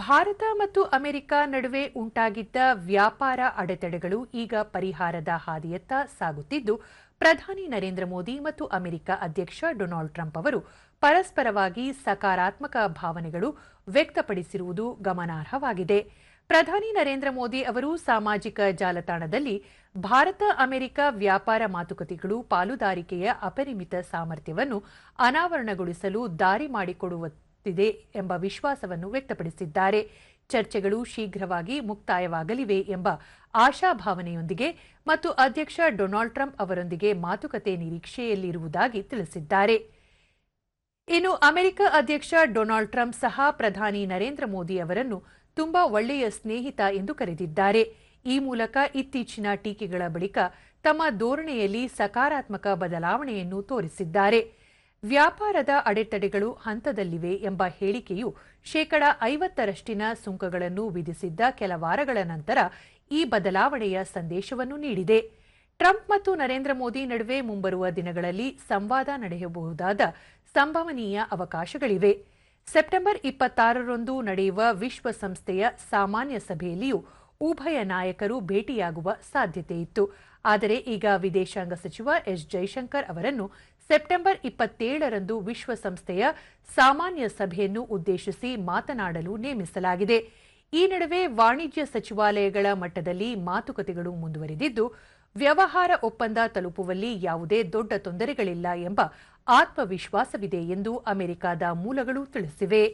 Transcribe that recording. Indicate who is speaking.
Speaker 1: ಭಾರತ ಮತ್ತು ಅಮೆರಿಕ ನಡುವೆ ಉಂಟಾಗಿದ್ದ ವ್ಯಾಪಾರ ಅಡೆತಡೆಗಳು ಈಗ ಪರಿಹಾರದ ಹಾದಿಯತ್ತ ಸಾಗುತ್ತಿದ್ದು, ಪ್ರಧಾನಿ ನರೇಂದ್ರ ಮೋದಿ ಮತ್ತು ಅಮೆರಿಕ ಅಧ್ಯಕ್ಷ ಡೊನಾಲ್ಡ್ ಟ್ರಂಪ್ ಅವರು ಪರಸ್ಪರವಾಗಿ ಸಕಾರಾತ್ಮಕ ಭಾವನೆಗಳು ವ್ಯಕ್ತಪಡಿಸಿರುವುದು ಗಮನಾರ್ಹವಾಗಿದೆ. ಪ್ರಧಾನಿ ನರೇಂದ್ರ ಮೋದಿ ಅವರು ಸಾಮಾಜಿಕ ಜಾಲತಾಣದಲ್ಲಿ ಭಾರತ ಅಮೆರಿಕ ವ್ಯಾಪಾರ ಮಾತುಕತೆಗಳು ಪಾಲುದಾರಿಕೆಯ ಅಪರಿಮಿತ ಸಾಮರ್ಥ್ಯವನ್ನು ಅನಾವರಣಗೊಳಿಸಲು ದಾರಿ ಮಾಡಿಕೊಡುತ್ತಿದೆ ಎಂಬ ವಿಶ್ವಾಸವನ್ನು ವ್ಯಕ್ತಪಡಿಸಿದ್ದಾರೆ. ಚರ್ಚೆಗಳು ಶೀಘ್ರವಾಗಿ ಮುಕ್ತಾಯವಾಗಲಿವೆ ಎಂಬ ಆಶಾಭಾವನೆಯೊಂದಿಗೆ ಮತ್ತು ಅಧ್ಯಕ್ಷ ಡೊನಾಲ್ಡ್ ಟ್ರಂಪ್ ಅವರೊಂದಿಗೆ ಮಾತುಕತೆ ನಿರೀಕ್ಷೆಯಲ್ಲಿರುವುದಾಗಿ ತಿಳಿಸಿದ್ದಾರೆ. ಇನ್ನು ಅಮೆರಿಕ ಅಧ್ಯಕ್ಷ ಡೊನಾಲ್ಡ್ ಟ್ರಂಪ್ ಸಹ ಪ್ರಧಾನಿ ನರೇಂದ್ರ ಮೋದಿ ಅವರನ್ನು ತುಂಬಾ ಒಳ್ಳೆಯ ಸ್ನೇಹಿತ ಎಂದು ಕರೆದಿದ್ದಾರೆ. ಈ ಮೂಲಕ ಇತ್ತೀಚಿನ ಟೀಕೆಗಳ ಬಳಿಕ ತಮ್ಮ ಧೋರಣೆಯಲ್ಲಿ ಸಕಾರಾತ್ಮಕ ಬದಲಾವಣೆಯನ್ನು ತೋರಿಸಿದ್ದಾರೆ. ವ್ಯಾಪಾರದ ಅಡೆತಡೆಗಳು ಹಂತದಲ್ಲಿವೆ ಎಂಬ ಹೇಳಿಕೆಯು ಶೇಕಡ ಐವತ್ತರಷ್ಟಿನ ಸುಂಕಗಳನ್ನು ವಿಧಿಸಿದ್ದ ಕೆಲ ವಾರಗಳ ನಂತರ ಈ ಬದಲಾವಣೆಯ ಸಂದೇಶವನ್ನು ನೀಡಿದೆ. ಟ್ರಂಪ್ ಮತ್ತು ನರೇಂದ್ರ ಮೋದಿ ನಡುವೆ ಮುಂಬರುವ ದಿನಗಳಲ್ಲಿ ಸಂವಾದ ನಡೆಯಬಹುದಾದ ಸಂಭವನೀಯ ಅವಕಾಶಗಳಿವೆ. ಸೆಪ್ಟೆಂಬರ್ ಇಪ್ಪತ್ತಾರರಂದು ನಡೆಯುವ ವಿಶ್ವಸಂಸ್ಥೆಯ ಸಾಮಾನ್ಯ ಸಭೆಯಲ್ಲಿಯೂ ಉಭಯ ನಾಯಕರು ಭೇಟಿಯಾಗುವ ಸಾಧ್ಯತೆಯಿತ್ತು. ಆದರೆ ಈಗ ವಿದೇಶಾಂಗ ಸಚಿವ ಎಸ್ ಜೈಶಂಕರ್ ಅವರನ್ನು ಸೆಪ್ಟೆಂಬರ್ ಇಪ್ಪತ್ತೇಳರಂದು ವಿಶ್ವಸಂಸ್ಥೆಯ ಸಾಮಾನ್ಯ ಸಭೆಯನ್ನು ಉದ್ದೇಶಿಸಿ ಮಾತನಾಡಲು ನೇಮಿಸಲಾಗಿದೆ. ಈ ನಡುವೆ ವಾಣಿಜ್ಯ ಸಚಿವಾಲಯಗಳ ಮಟ್ಟದಲ್ಲಿ ಮಾತುಕತೆಗಳು ಮುಂದುವರೆದಿದ್ದು, ವ್ಯವಹಾರ ಒಪ್ಪಂದ ತಲುಪುವಲ್ಲಿ ಯಾವುದೇ ದೊಡ್ಡ ತೊಂದರೆಗಳಿಲ್ಲ ಎಂಬ ಆತ್ಮವಿಶ್ವಾಸವಿದೆ ಎಂದು ಅಮೆರಿಕದ ಮೂಲಗಳು ತಿಳಿಸಿವೆ.